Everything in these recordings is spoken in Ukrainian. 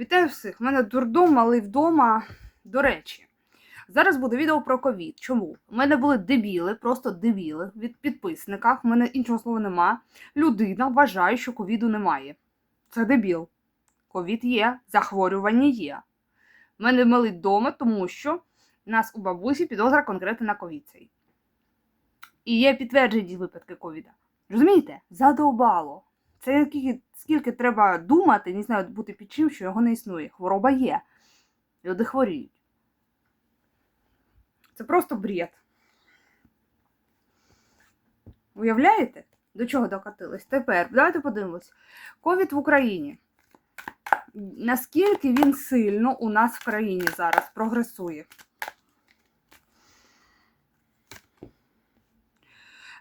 Вітаю всіх! У мене дурдом, малий вдома. До речі, зараз буде відео про ковід. Чому? У мене були дебіли, просто дебіли від підписниках. У мене іншого слова нема. Людина вважає, що ковіду немає. Це дебіл. Ковід є, захворювання є. У мене малий вдома, тому що нас у бабусі підозра конкретно на ковід цей. І є підтверджені випадки ковіда. Розумієте? Задовбало. Це скільки, скільки треба думати, не знаю, бути під чим, що його не існує. Хвороба є. Люди хворіють. Це просто бред. Уявляєте, до чого докатились? Тепер давайте подивимось. Ковід в Україні. Наскільки він сильно у нас в країні зараз прогресує?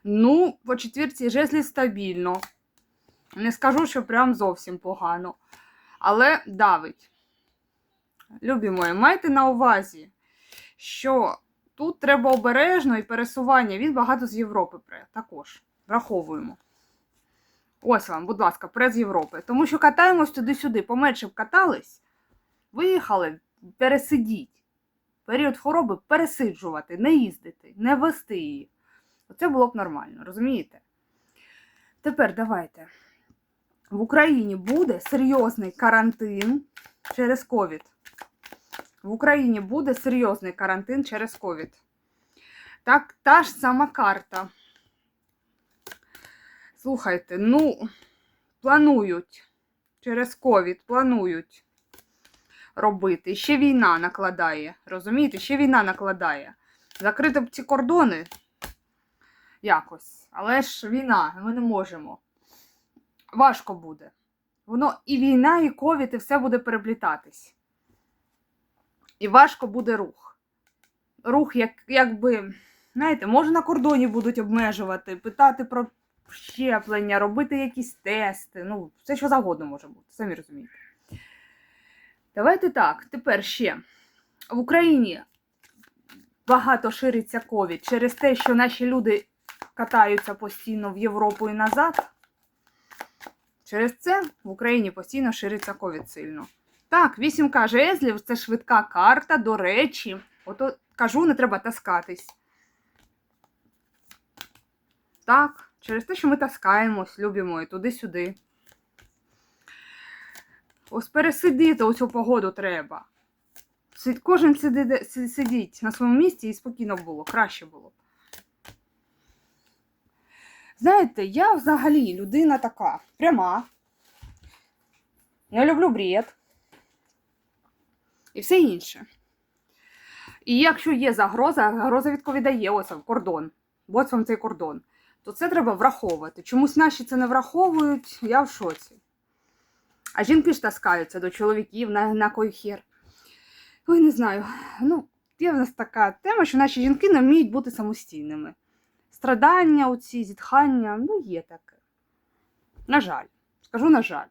Ну, по четвірці жезлі стабільно. Не скажу, що прям зовсім погано. Але давить. Любі мої, майте на увазі, що тут треба обережно і пересування. Він багато з Європи пре. Також. Враховуємо. Ось вам, будь ласка, прес Європи. Тому що катаємось туди-сюди. Поменше б катались, виїхали, пересидіть. Період хвороби пересиджувати, не їздити, не вести її. Оце було б нормально, розумієте? Тепер давайте. В Україні буде серйозний карантин через ковід. В Україні буде серйозний карантин через ковід. Так, та ж сама карта. Слухайте, ну, планують через ковід, планують робити. Ще війна накладає. Розумієте? Ще війна накладає. Закрити б ці кордони якось. Але ж війна, ми не можемо. Важко буде. Воно і війна, і ковід, і все буде переплітатись. І важко буде рух. Рух, як, якби, знаєте, може на кордоні будуть обмежувати, питати про щеплення, робити якісь тести. Ну, все що завгодно може бути, самі розумієте. Давайте так, тепер ще. В Україні багато шириться ковід через те, що наші люди катаються постійно в Європу і назад. Через це в Україні постійно шириться ковід сильно. Так, 8К жезлів це швидка карта, до речі. Ото кажу, не треба таскатись. Так, через те, що ми таскаємось, любимо і туди-сюди. Ось пересидіти оцю погоду треба. Кожен сиди, си- сидіть на своєму місці і спокійно було, краще було. Знаєте, я взагалі людина така пряма. Я люблю бред. І все інше. І якщо є загроза, загроза відповідає, ось вам кордон. Ось вам цей кордон. То це треба враховувати. Чомусь наші це не враховують, я в шоці. А жінки ж таскаються до чоловіків на, на кой хер. Ой, не знаю. Ну, є в нас така тема, що наші жінки не вміють бути самостійними. Страдання, оці, зітхання, ну, є таке. На жаль. Скажу, на жаль.